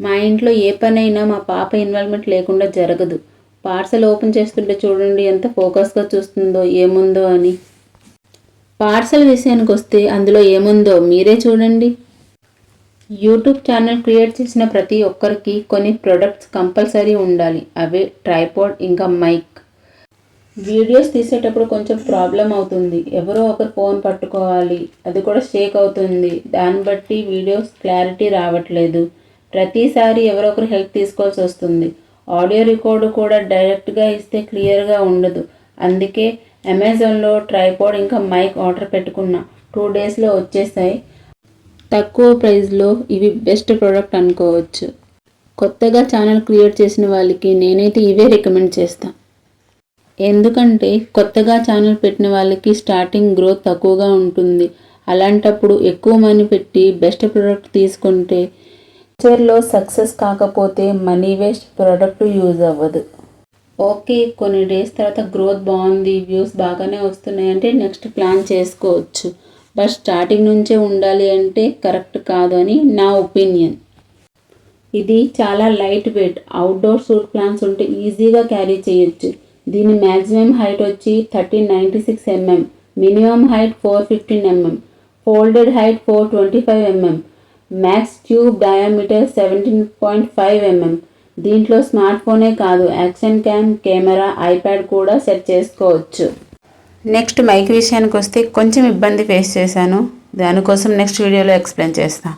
మా ఇంట్లో ఏ పనైనా మా పాప ఇన్వాల్వ్మెంట్ లేకుండా జరగదు. పార్సల్ ఓపెన్ చేస్తుంటే చూడండి ఎంత ఫోకస్గా చూస్తుందో ఏముందో అని. పార్సల్ విషయానికి వస్తే అందులో ఏముందో మీరే చూడండి. యూట్యూబ్ ఛానల్ క్రియేట్ చేసిన ప్రతి ఒక్కరికి కొన్ని ప్రొడక్ట్స్ కంపల్సరీ ఉండాలి. అవే ట్రైపాడ్ ఇంకా మైక్. వీడియోస్ తీసేటప్పుడు కొంచెం ప్రాబ్లం అవుతుంది. ఎవరో ఒకరు ఫోన్ పట్టుకోవాలి. అది కూడా షేక్ అవుతుంది. దాన్ని బట్టి వీడియోస్ క్లారిటీ రావట్లేదు. ప్రతిసారి ఎవరో ఒకరు హెల్ప్ తీసుకోవాల్సి వస్తుంది. ఆడియో రికార్డు కూడా డైరెక్ట్గా ఇస్తే క్లియర్గా ఉండదు. అందుకే అమెజాన్లో ట్రైపాడ్ ఇంకా మైక్ ఆర్డర్ పెట్టుకున్నా. టూ డేస్లో వచ్చేసాయి. తక్కువ ప్రైస్లో ఇవి బెస్ట్ ప్రోడక్ట్ అనుకోవచ్చు. కొత్తగా ఛానల్ క్రియేట్ చేసిన వాళ్ళకి నేనైతే ఇవే రికమెండ్ చేస్తాను ఎందుకంటే కొత్తగా ఛానల్ పెట్టిన వాళ్ళకి స్టార్టింగ్ గ్రోత్ తక్కువగా ఉంటుంది. అలాంటప్పుడు ఎక్కువ మనీ పెట్టి బెస్ట్ ప్రోడక్ట్ తీసుకుంటే ఫ్యూచర్లో సక్సెస్ కాకపోతే మనీ వేస్ట్ ప్రోడక్ట్ యూజ్ అవ్వదు. ఓకే కొన్ని డేస్ తర్వాత గ్రోత్ బాగుంది వ్యూస్ బాగానే వస్తున్నాయి అంటే నెక్స్ట్ ప్లాన్ చేసుకోవచ్చు. బట్ స్టార్టింగ్ నుంచే ఉండాలి అంటే కరెక్ట్ కాదు అని నా ఒపీనియన్. ఇది చాలా light weight. Outdoor suit plans ఉంటే ఈజీగా క్యారీ చేయొచ్చు. దీని మ్యాక్సిమం హైట్ వచ్చి thirteen ninety six mm minimum height four fifteen mm folded height four twenty five mm max tube diameter seventeen point five mm దీంట్లో smart ఫోనే కాదు action cam camera iPad కూడా set చేసుకోవచ్చు. Next mic విషయానికి వస్తే కొంచెం ఇబ్బంది ఫేస్ చేశాను. దానికోసం నెక్స్ట్ వీడియోలో ఎక్స్ప్లెయిన్ చేస్తాను